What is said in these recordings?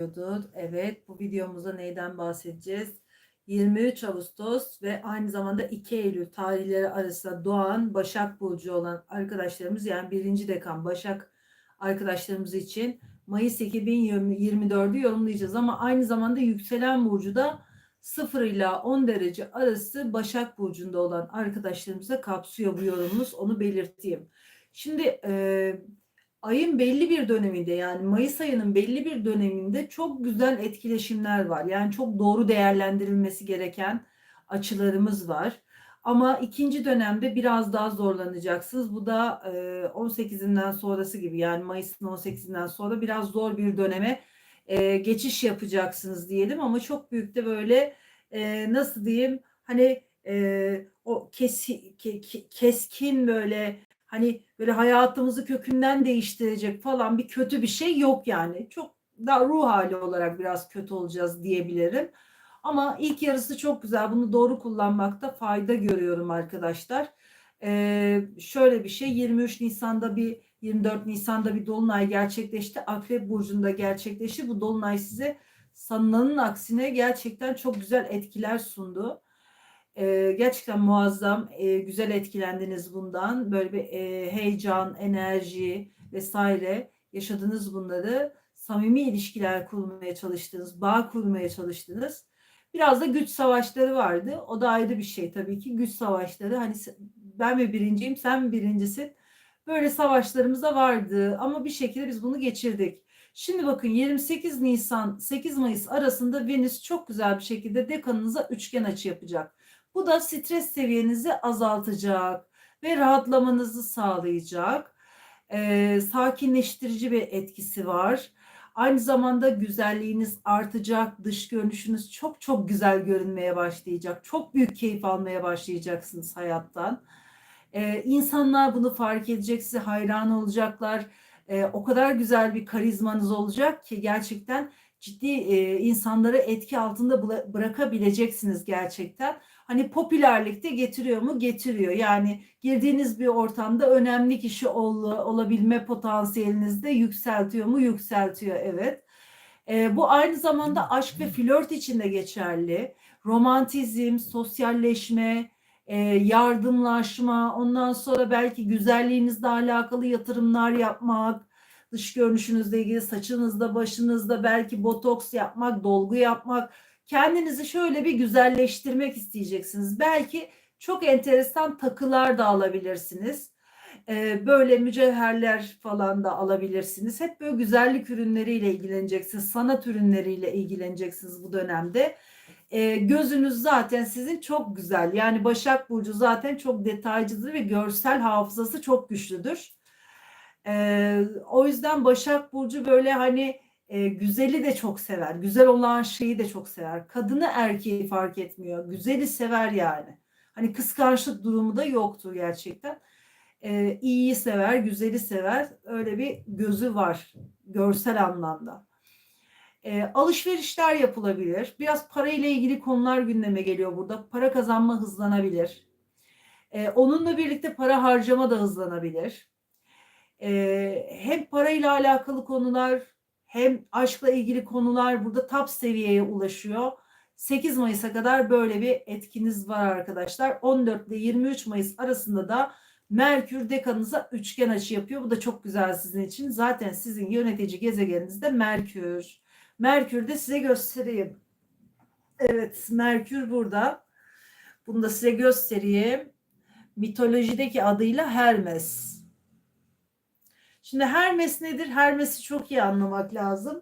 Diyorduk. Evet, bu videomuzda neyden bahsedeceğiz? 23 Ağustos ve aynı zamanda 2 Eylül tarihleri arasında doğan Başak Burcu olan arkadaşlarımız yani birinci dekan Başak arkadaşlarımız için Mayıs 2024'ü yorumlayacağız ama aynı zamanda yükselen burcu da 0 ila 10 derece arası Başak Burcu'nda olan arkadaşlarımıza kapsıyor bu yorumumuz onu belirteyim. Şimdi e, ayın belli bir döneminde yani Mayıs ayının belli bir döneminde çok güzel etkileşimler var. Yani çok doğru değerlendirilmesi gereken açılarımız var. Ama ikinci dönemde biraz daha zorlanacaksınız. Bu da 18'inden sonrası gibi yani Mayıs'ın 18'inden sonra biraz zor bir döneme geçiş yapacaksınız diyelim. Ama çok büyük de böyle nasıl diyeyim hani o kesi, keskin böyle hani böyle hayatımızı kökünden değiştirecek falan bir kötü bir şey yok yani. Çok da ruh hali olarak biraz kötü olacağız diyebilirim. Ama ilk yarısı çok güzel. Bunu doğru kullanmakta fayda görüyorum arkadaşlar. Ee, şöyle bir şey 23 Nisan'da bir 24 Nisan'da bir dolunay gerçekleşti. Akrep burcunda gerçekleşti. Bu dolunay size sanılanın aksine gerçekten çok güzel etkiler sundu. E, gerçekten muazzam, e, güzel etkilendiniz bundan. Böyle bir e, heyecan, enerji vesaire yaşadınız bunları. Samimi ilişkiler kurmaya çalıştınız, bağ kurmaya çalıştınız. Biraz da güç savaşları vardı. O da ayrı bir şey tabii ki. Güç savaşları hani ben mi birinciyim, sen mi birincisin? Böyle savaşlarımız da vardı ama bir şekilde biz bunu geçirdik. Şimdi bakın 28 Nisan 8 Mayıs arasında Venüs çok güzel bir şekilde dekanınıza üçgen açı yapacak. Bu da stres seviyenizi azaltacak ve rahatlamanızı sağlayacak. Ee, sakinleştirici bir etkisi var. Aynı zamanda güzelliğiniz artacak, dış görünüşünüz çok çok güzel görünmeye başlayacak. Çok büyük keyif almaya başlayacaksınız hayattan. Ee, insanlar bunu fark edecek, size hayran olacaklar. Ee, o kadar güzel bir karizmanız olacak ki gerçekten ciddi e, insanları etki altında bırakabileceksiniz gerçekten hani popülerlikte getiriyor mu? Getiriyor. Yani girdiğiniz bir ortamda önemli kişi ol, olabilme potansiyelinizi de yükseltiyor mu? Yükseltiyor evet. E, bu aynı zamanda aşk ve flört için de geçerli. Romantizm, sosyalleşme, e, yardımlaşma, ondan sonra belki güzelliğinizle alakalı yatırımlar yapmak, dış görünüşünüzle ilgili saçınızda, başınızda belki botoks yapmak, dolgu yapmak kendinizi şöyle bir güzelleştirmek isteyeceksiniz. Belki çok enteresan takılar da alabilirsiniz. Ee, böyle mücevherler falan da alabilirsiniz. Hep böyle güzellik ürünleriyle ilgileneceksiniz. Sanat ürünleriyle ilgileneceksiniz bu dönemde. Ee, gözünüz zaten sizin çok güzel. Yani Başak Burcu zaten çok detaycıdır ve görsel hafızası çok güçlüdür. Ee, o yüzden Başak Burcu böyle hani e, güzeli de çok sever. Güzel olan şeyi de çok sever. Kadını erkeği fark etmiyor. Güzeli sever yani. Hani kıskançlık durumu da yoktur gerçekten. E, iyiyi sever, güzeli sever. Öyle bir gözü var görsel anlamda. E, alışverişler yapılabilir. Biraz para ile ilgili konular gündeme geliyor burada. Para kazanma hızlanabilir. E, onunla birlikte para harcama da hızlanabilir. E, hem parayla alakalı konular hem aşkla ilgili konular burada top seviyeye ulaşıyor. 8 Mayıs'a kadar böyle bir etkiniz var arkadaşlar. 14 ile 23 Mayıs arasında da Merkür dekanınıza üçgen açı yapıyor. Bu da çok güzel sizin için. Zaten sizin yönetici gezegeniniz de Merkür. Merkür de size göstereyim. Evet Merkür burada. Bunu da size göstereyim. Mitolojideki adıyla Hermes. Şimdi Hermes nedir? Hermes'i çok iyi anlamak lazım.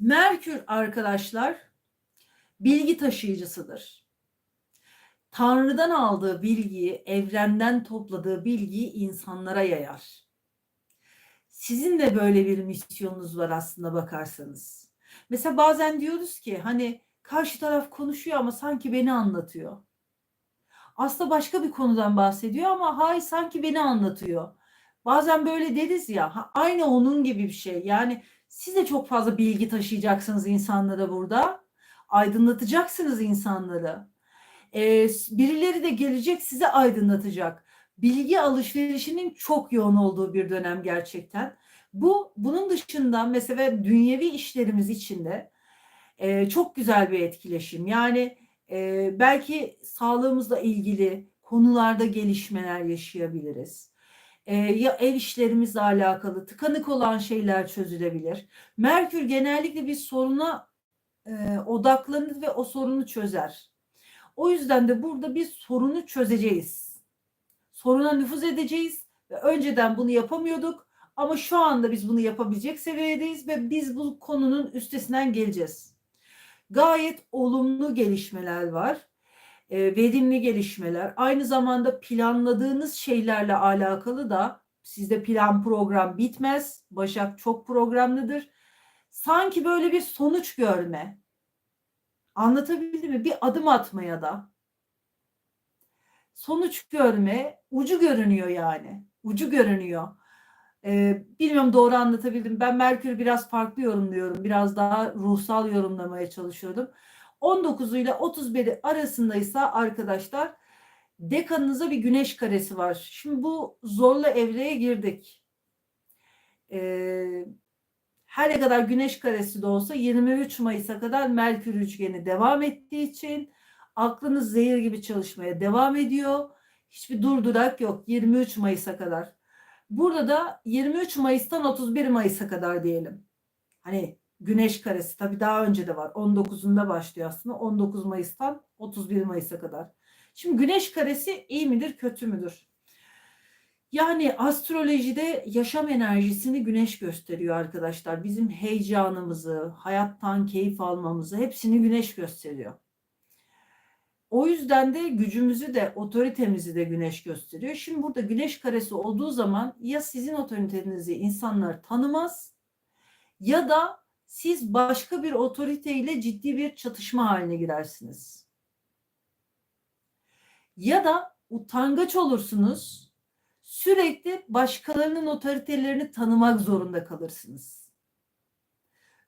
Merkür arkadaşlar bilgi taşıyıcısıdır. Tanrı'dan aldığı bilgiyi, evrenden topladığı bilgiyi insanlara yayar. Sizin de böyle bir misyonunuz var aslında bakarsanız. Mesela bazen diyoruz ki hani karşı taraf konuşuyor ama sanki beni anlatıyor aslında başka bir konudan bahsediyor ama hay sanki beni anlatıyor. Bazen böyle deriz ya aynı onun gibi bir şey. Yani siz de çok fazla bilgi taşıyacaksınız insanlara burada. Aydınlatacaksınız insanları. Ee, birileri de gelecek size aydınlatacak. Bilgi alışverişinin çok yoğun olduğu bir dönem gerçekten. Bu bunun dışında mesela dünyevi işlerimiz içinde e, çok güzel bir etkileşim. Yani e, belki sağlığımızla ilgili konularda gelişmeler yaşayabiliriz. E, ya ev işlerimizle alakalı tıkanık olan şeyler çözülebilir. Merkür genellikle bir soruna e, odaklanır ve o sorunu çözer. O yüzden de burada bir sorunu çözeceğiz. Soruna nüfuz edeceğiz ve önceden bunu yapamıyorduk ama şu anda biz bunu yapabilecek seviyedeyiz ve biz bu konunun üstesinden geleceğiz. Gayet olumlu gelişmeler var. E, verimli gelişmeler. Aynı zamanda planladığınız şeylerle alakalı da sizde plan program bitmez. Başak çok programlıdır. Sanki böyle bir sonuç görme. Anlatabildim mi? Bir adım atmaya da. Sonuç görme, ucu görünüyor yani. Ucu görünüyor. Ee, bilmiyorum doğru anlatabildim. Ben Merkür biraz farklı yorumluyorum. Biraz daha ruhsal yorumlamaya çalışıyordum. 19 ile 31 arasındaysa arkadaşlar dekanınıza bir güneş karesi var. Şimdi bu zorla evreye girdik. Ee, her ne kadar güneş karesi de olsa 23 Mayıs'a kadar Merkür üçgeni devam ettiği için aklınız zehir gibi çalışmaya devam ediyor. Hiçbir durdurak yok 23 Mayıs'a kadar. Burada da 23 Mayıs'tan 31 Mayıs'a kadar diyelim. Hani güneş karesi tabii daha önce de var. 19'unda başlıyor aslında. 19 Mayıs'tan 31 Mayıs'a kadar. Şimdi güneş karesi iyi midir kötü müdür? Yani astrolojide yaşam enerjisini güneş gösteriyor arkadaşlar. Bizim heyecanımızı, hayattan keyif almamızı hepsini güneş gösteriyor. O yüzden de gücümüzü de otoritemizi de güneş gösteriyor. Şimdi burada güneş karesi olduğu zaman ya sizin otoritenizi insanlar tanımaz ya da siz başka bir otoriteyle ciddi bir çatışma haline girersiniz. Ya da utangaç olursunuz. Sürekli başkalarının otoritelerini tanımak zorunda kalırsınız.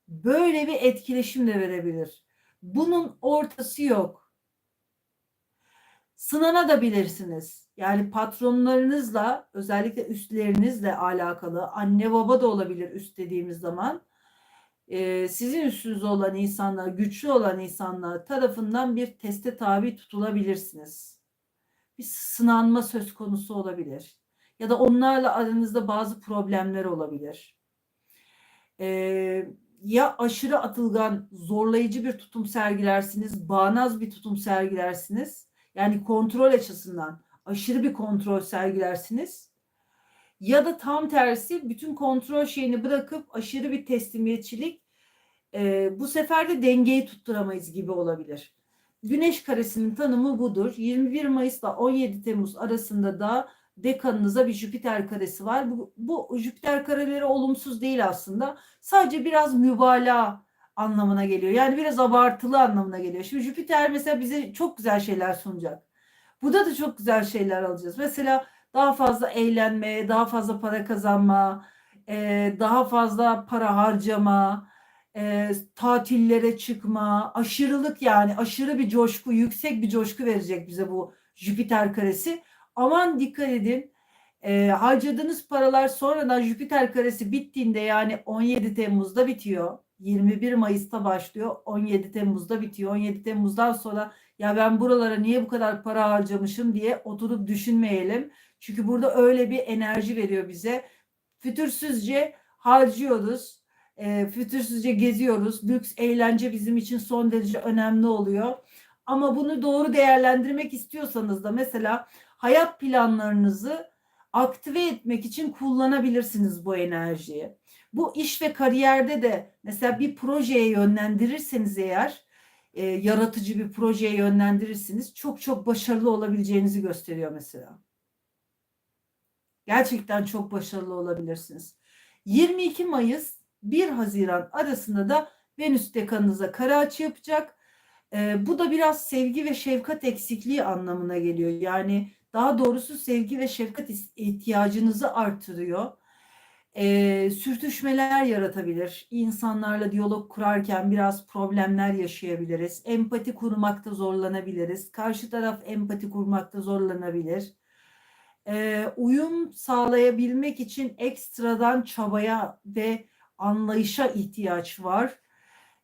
Böyle bir etkileşim de verebilir. Bunun ortası yok. Sınanabilirsiniz. Yani patronlarınızla özellikle üstlerinizle alakalı anne baba da olabilir üst dediğimiz zaman e, sizin üstünüzde olan insanlar, güçlü olan insanlar tarafından bir teste tabi tutulabilirsiniz. Bir sınanma söz konusu olabilir. Ya da onlarla aranızda bazı problemler olabilir. E, ya aşırı atılgan, zorlayıcı bir tutum sergilersiniz, bağnaz bir tutum sergilersiniz. Yani kontrol açısından aşırı bir kontrol sergilersiniz. Ya da tam tersi bütün kontrol şeyini bırakıp aşırı bir teslimiyetçilik e, bu sefer de dengeyi tutturamayız gibi olabilir. Güneş karesinin tanımı budur. 21 Mayıs ile 17 Temmuz arasında da dekanınıza bir Jüpiter karesi var. Bu, bu Jüpiter kareleri olumsuz değil aslında. Sadece biraz mübalağa anlamına geliyor. Yani biraz abartılı anlamına geliyor. Şimdi Jüpiter mesela bize çok güzel şeyler sunacak. Burada da çok güzel şeyler alacağız. Mesela daha fazla eğlenme, daha fazla para kazanma, daha fazla para harcama, tatillere çıkma, aşırılık yani aşırı bir coşku, yüksek bir coşku verecek bize bu Jüpiter karesi. Aman dikkat edin. E, harcadığınız paralar sonradan Jüpiter karesi bittiğinde yani 17 Temmuz'da bitiyor. 21 Mayıs'ta başlıyor. 17 Temmuz'da bitiyor. 17 Temmuz'dan sonra ya ben buralara niye bu kadar para harcamışım diye oturup düşünmeyelim. Çünkü burada öyle bir enerji veriyor bize. Fütursuzca harcıyoruz. E, fütursuzca geziyoruz. Lüks eğlence bizim için son derece önemli oluyor. Ama bunu doğru değerlendirmek istiyorsanız da mesela hayat planlarınızı aktive etmek için kullanabilirsiniz bu enerjiyi. Bu iş ve kariyerde de mesela bir projeye yönlendirirseniz eğer e, yaratıcı bir projeye yönlendirirsiniz çok çok başarılı olabileceğinizi gösteriyor mesela. Gerçekten çok başarılı olabilirsiniz. 22 Mayıs 1 Haziran arasında da Venüs dekanınıza kara açı yapacak. E, bu da biraz sevgi ve şefkat eksikliği anlamına geliyor. Yani daha doğrusu sevgi ve şefkat ihtiyacınızı artırıyor. E, sürtüşmeler yaratabilir. İnsanlarla diyalog kurarken biraz problemler yaşayabiliriz. Empati kurmakta zorlanabiliriz. Karşı taraf empati kurmakta zorlanabilir. e, uyum sağlayabilmek için ekstradan çabaya ve anlayışa ihtiyaç var.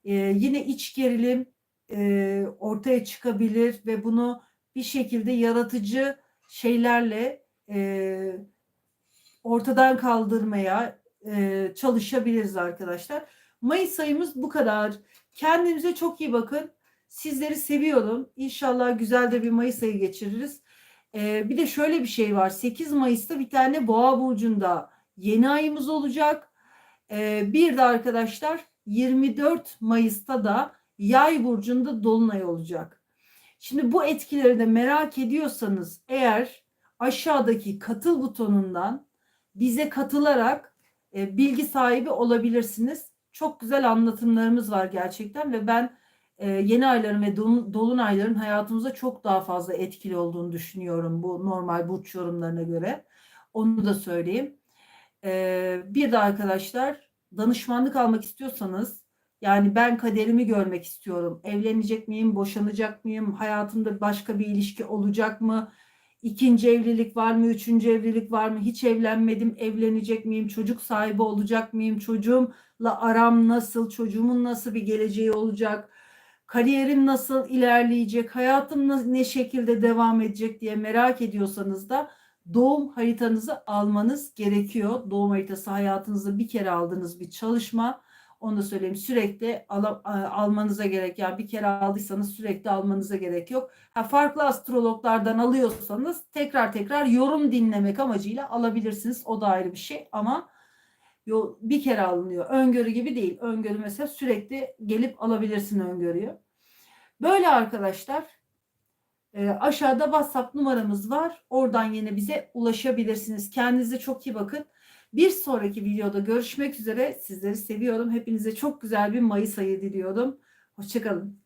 E, yine iç gerilim e, ortaya çıkabilir ve bunu bir şekilde yaratıcı şeylerle e, ortadan kaldırmaya e, çalışabiliriz arkadaşlar. Mayıs ayımız bu kadar. Kendinize çok iyi bakın. Sizleri seviyorum. İnşallah güzel de bir Mayıs ayı geçiririz. E, bir de şöyle bir şey var. 8 Mayıs'ta bir tane Boğa burcunda yeni ayımız olacak. E, bir de arkadaşlar 24 Mayıs'ta da Yay burcunda dolunay olacak. Şimdi bu etkileri de merak ediyorsanız eğer aşağıdaki katıl butonundan bize katılarak e, bilgi sahibi olabilirsiniz. Çok güzel anlatımlarımız var gerçekten ve ben e, yeni ayların ve dolun, dolunayların hayatımıza çok daha fazla etkili olduğunu düşünüyorum bu normal burç yorumlarına göre. Onu da söyleyeyim. E, bir de arkadaşlar danışmanlık almak istiyorsanız yani ben kaderimi görmek istiyorum. Evlenecek miyim, boşanacak mıyım, hayatımda başka bir ilişki olacak mı? İkinci evlilik var mı, üçüncü evlilik var mı? Hiç evlenmedim, evlenecek miyim? Çocuk sahibi olacak mıyım? Çocuğumla aram nasıl? Çocuğumun nasıl bir geleceği olacak? Kariyerim nasıl ilerleyecek? Hayatım ne şekilde devam edecek diye merak ediyorsanız da doğum haritanızı almanız gerekiyor. Doğum haritası hayatınızda bir kere aldığınız bir çalışma onu da söyleyeyim. Sürekli al, almanıza gerek. Yani bir kere aldıysanız sürekli almanıza gerek yok. Ha, farklı astrologlardan alıyorsanız tekrar tekrar yorum dinlemek amacıyla alabilirsiniz. O da ayrı bir şey ama bir kere alınıyor. Öngörü gibi değil. Öngörü mesela sürekli gelip alabilirsin öngörüyü. Böyle arkadaşlar. E, aşağıda WhatsApp numaramız var. Oradan yine bize ulaşabilirsiniz. Kendinize çok iyi bakın. Bir sonraki videoda görüşmek üzere. Sizleri seviyorum. Hepinize çok güzel bir Mayıs ayı diliyorum. Hoşçakalın.